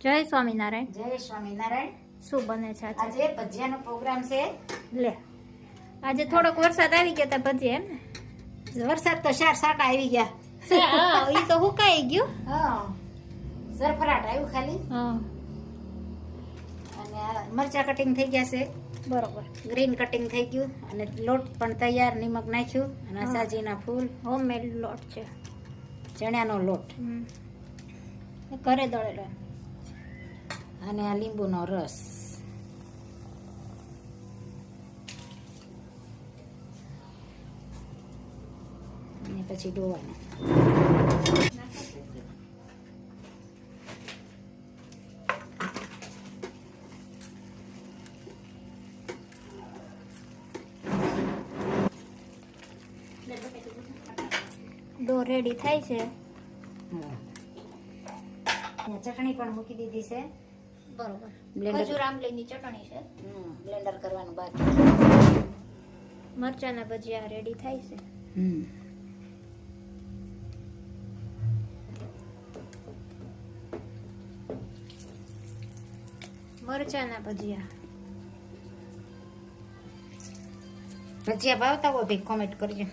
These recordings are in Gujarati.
જય સ્વામિનારાયણ. જય સ્વામિનારાયણ. શું બને છે આજે? ભજીયાનો પ્રોગ્રામ છે. લે આજે થોડોક વરસાદ આવી ગયા તા ભજીયા એમ ને? વરસાદ તો ચાર સાટા આવી ગયા. હા. એ તો હુકાઈ ગયું. હા. સરફરાટ આવ્યું ખાલી. હા. અને મરચા કટિંગ થઈ ગયા છે. બરોબર. ગ્રીન કટિંગ થઈ ગયું. અને લોટ પણ તૈયાર નિમક નાખ્યું. અને સાજીના ફૂલ. હોમમેડ લોટ છે. ચણાનો લોટ. હમ. ઘરે દળેલો. અને આ લીંબુનો રસ. અને પછી ડોવાનો. ડો રેડી થાય છે. ચટણી પણ મૂકી દીધી છે. બરોબર. ખજૂર ચટણી છે. બ્લેન્ડર કરવાનું બાકી મરચાના ભજીયા રેડી થાય છે. હમ. મરચાના ભજીયા. ભજીયા ભાવતા હોય ભાઈ કોમેન્ટ કરજો.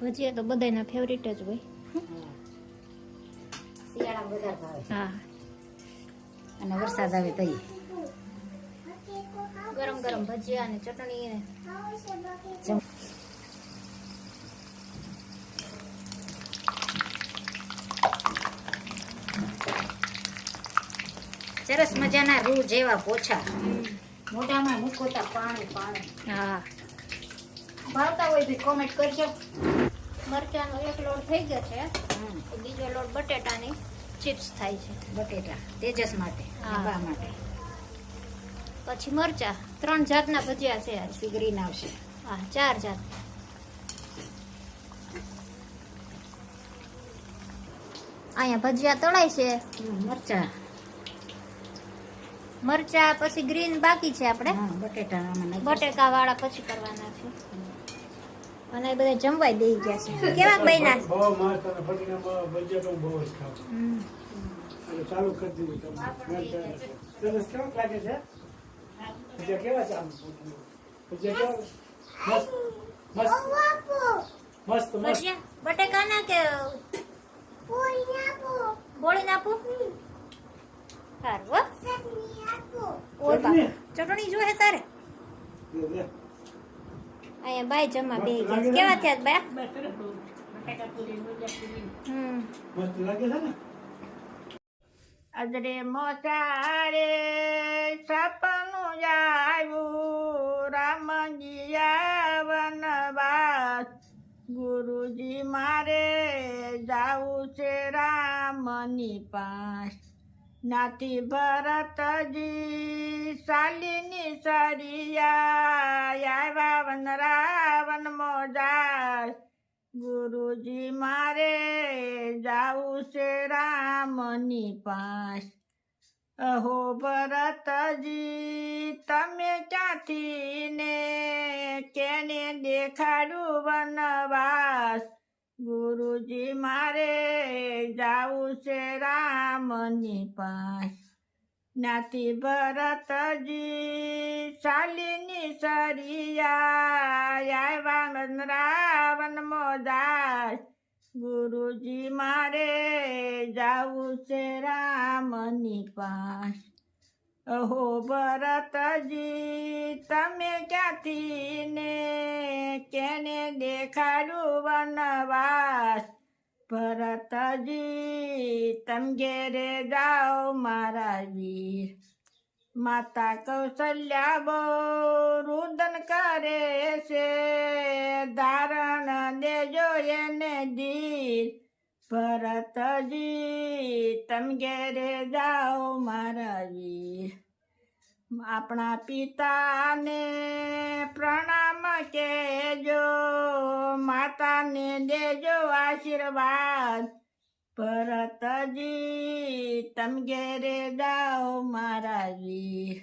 ભજીયા તો બધાના ફેવરિટ જ હોય. શિયાળા વધારે ભાવે. હા. અને વરસાદ આવે તો ગરમ ગરમ ભજીયા અને ચટણી સરસ મજાના રૂ જેવા પોછા. મોઢામાં મૂકોતા પાણી પાણી. હા. ભાવતા હોય બી કોમેન્ટ કરજો. મરચાનો એક લોટ થઈ ગયો છે. બીજો લોટ બટેટાની. ચિપ્સ થાય છે. બટેટા તેજસ માટે હા. માટે. પછી મરચા ત્રણ જાતના ભજીયા છે પછી ગ્રીન આવશે. હા ચાર જાત. અહીંયા ભજીયા તળાય છે. મરચા. મરચા પછી ગ્રીન બાકી છે આપણે. બટેટા બટેકા વાળા પછી કરવાના છે. અને બધા જમવાય દઈ ગયા છે. કેવા બન્યા? બહુ મસ્ત અને ફટીના તો બહુ જ ખાવ. અને ચાલુ કરી દીધું તમે સરસ કેવું લાગે છે? જે કેવા છે આમ? ભજીયા કેવા મસ્ત મસ્ત મસ્ત બટેકાના કે બોળી નાખું બોળી હો. ઓય ચટણી? જોઈએ તારે. અહીંયા બાય જમા બે ગયા કેવા થયા બા હમ મસ્ત લાગે છે ને અજરે મોસારે સપનું આવ્યું. રામજી વનવાસ ગુરુજી મારે જાવું છે રામની પાસ. નાથી ભરતજી શાલિની સરિયા વન રાવણ મોજાર ગુરુજી મારે જાવું છે રામની પાસ. અહો ભરતજી તમે ક્યાંથી ને કેને દેખાડું વનવાસ? ગુરુજી મારે જાવું છે રામની પાસ. નાથી ભરતજી શાલિની સરિયા આવ્યા રાવણ મોદાસ. ગુરુજી મારે જાવું છે રામની પાસ. અહો ભરતજી તમે ક્યાંથી ને કેને દેખાડું વનવાસ? ભરતજી તમ ઘેરે જાઓ મારા વીર. માતા કૌશલ્યા બહુ રુદન કરે છે, ધારણ દેજો એને દીર. ભરતજી તમ ઘેરે જાઓ મારા વીર. આપણા પિતાને પ્રણામ કેજો, માતાને દેજો આશીર્વાદ. ભરતજી તમ ઘેરે જાઓ વીર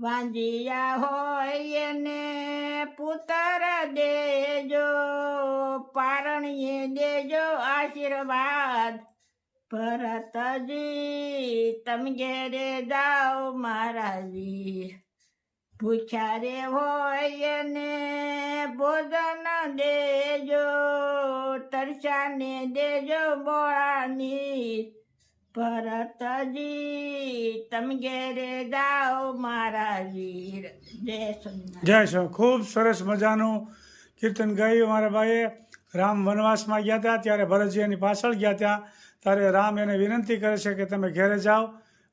વાંજિયા હોય એને પુત્ર દેજો, પારણીએ દેજો આશીર્વાદ. ભરતજી તમે ઘેરે જાઓ મહારાજી. ભૂખ્યા રે હોય ને ભોજન દેજો, તરસાને દેજો બોળાની. ભરતજી તમે ઘેરે જાઓ મહારાજી. જય જય શ્રી ખૂબ સરસ મજાનું કીર્તન ગાયું મારા ભાઈએ. રામ વનવાસમાં ગયા હતા, ત્યારે ભરતજી એની પાછળ ગયા ત્યાં ત્યારે રામ એને વિનંતી કરે છે કે તમે ઘેરે જાઓ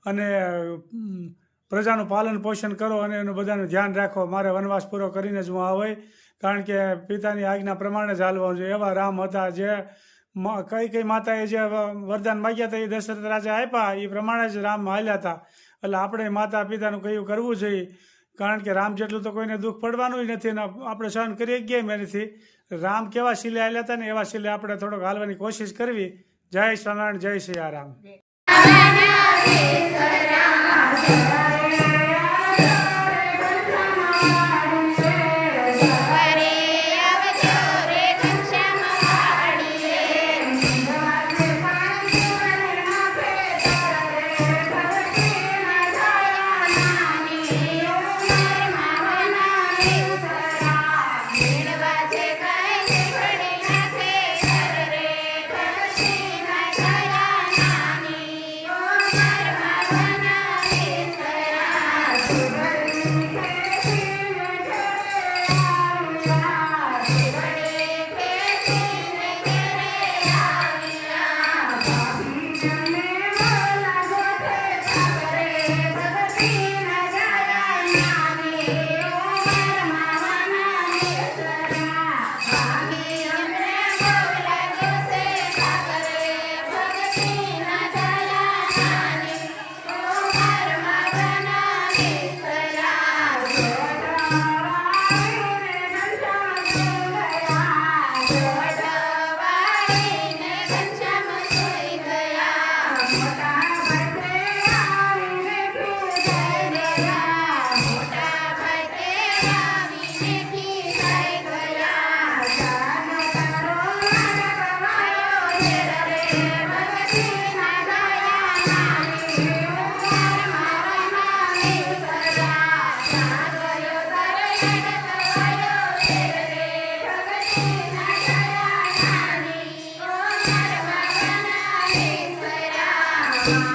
અને પ્રજાનું પાલન પોષણ કરો અને એનું બધાનું ધ્યાન રાખો. મારે વનવાસ પૂરો કરીને જ હું આવે, કારણ કે પિતાની આજ્ઞા પ્રમાણે જ હાલવાનું જોઈએ. એવા રામ હતા જે કઈ કઈ માતાએ જે વરદાન માગ્યા હતા એ દશરથ રાજા આપ્યા, એ પ્રમાણે જ રામ હાલ્યા હતા. એટલે આપણે માતા પિતાનું કયું કરવું જોઈએ, કારણ કે રામ જેટલું તો કોઈને દુઃખ પડવાનું જ નથી ને આપણે સહન કરીએ ગયા એમ નથી રામ કેવા શિલે હાલ્યા હતા ને એવા શિલે આપણે થોડોક હાલવાની કોશિશ કરવી. જય સ્વામિનારાયણ જય શ્રી Yeah.